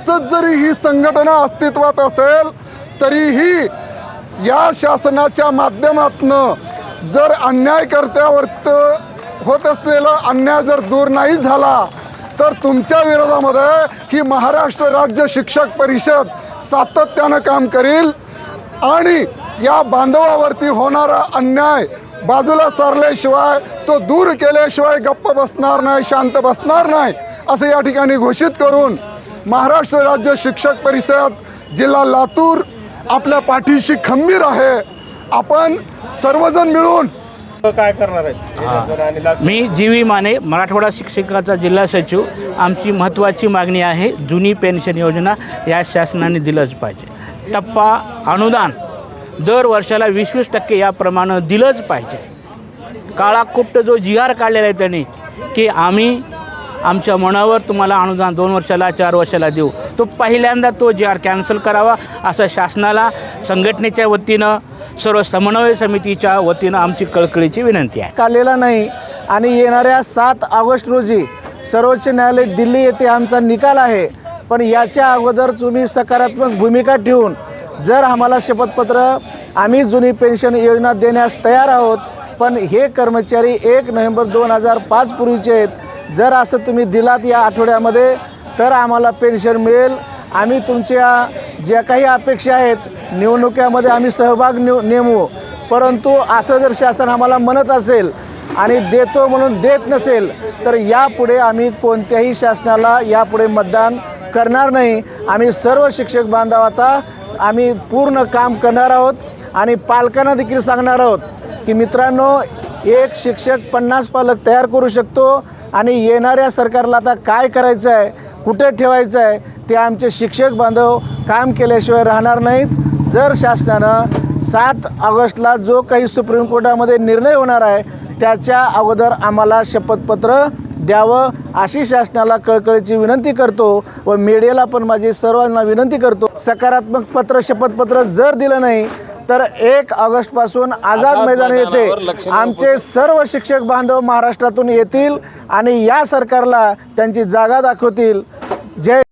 यांचं जरी ही संघटना अस्तित्वात असेल तरीही या शासनाच्या माध्यमातनं जर अन्यायकर्त्यावरत होत असलेला अन्याय जर दूर नाही झाला तर तुमच्या विरोधामध्ये ही महाराष्ट्र राज्य शिक्षक परिषद सातत्यानं काम करील आणि या बांधवावरती होणारा अन्याय बाजूला सारल्याशिवाय तो दूर केल्याशिवाय गप्प बसणार नाही शांत बसणार नाही असं या ठिकाणी घोषित करून महाराष्ट्र राज्य शिक्षक परिषद जिल्हा लातूर आपल्या पाठीशी खंबीर आहे. आपण सर्वजण मिळून काय करणार आहेत? मी जी व्ही माने मराठवाडा शिक्षकाचा जिल्हा सचिव. आमची महत्त्वाची मागणी आहे जुनी पेन्शन योजना या शासनाने दिलंच पाहिजे. टप्पा अनुदान दर वर्षाला वीस वीस टक्के याप्रमाणे दिलंच पाहिजे. काळाकुप्त जो जी आर काढलेला आहे त्यांनी की आम्ही आमच्या मनावर तुम्हाला अनुदान दोन वर्षाला चार वर्षाला देऊ. तो पहिल्यांदा तो जी आर कॅन्सल करावा असं शासनाला संघटनेच्या वतीनं सर्व समन्वय समितीच्या वतीनं आमची कळकळीची विनंती आहे. काढलेला नाही. आणि येणाऱ्या सात ऑगस्ट रोजी सर्वोच्च न्यायालय दिल्ली येथे आमचा निकाल आहे. पण याच्या अगोदर तुम्ही सकारात्मक भूमिका ठेवून जर आम्हाला शपथपत्र आम्ही जुनी पेन्शन योजना देण्यास तयार आहोत पण हे कर्मचारी एक नोव्हेंबर दोन हजार पाच पूर्वीचे आहेत. जर असं तुम्ही दिलात या आठवड्यामध्ये तर आम्हाला पेन्शन मिळेल. आम्ही तुमच्या ज्या काही अपेक्षा आहेत निवडणुकीमध्ये आम्ही सहभाग नेऊ नेमू. परंतु असं जर शासन आम्हाला म्हणत असेल आणि देतो म्हणून देत नसेल तर यापुढे आम्ही कोणत्याही शासनाला यापुढे मतदान करणार नाही. आम्ही सर्व शिक्षक बांधव आता आम्ही पूर्ण काम करणार आहोत आणि पालकांना देखील सांगणार आहोत की मित्रांनो एक शिक्षक पन्नास पालक तयार करू शकतो. आणि येणाऱ्या सरकारला आता काय करायचं आहे कुठे ठेवायचं आहे ते आमचे शिक्षक बांधव काम केल्याशिवाय राहणार नाहीत. जर शासनानं सात ऑगस्टला जो काही सुप्रीम कोर्टामध्ये निर्णय होणार आहे त्याच्या अगोदर आम्हाला शपथपत्र द्यावं अशी शासनाला कळकळीची विनंती करतो व मीडियाला पण माझी सर्वांना विनंती करतो. सकारात्मक पत्र शपथपत्र जर दिलं नाही तर एक ऑगस्टपासून आझाद मैदान येथे आमचे सर्व शिक्षक बांधव महाराष्ट्रातून येतील आणि या सरकारला त्यांची जागा दाखवतील. जय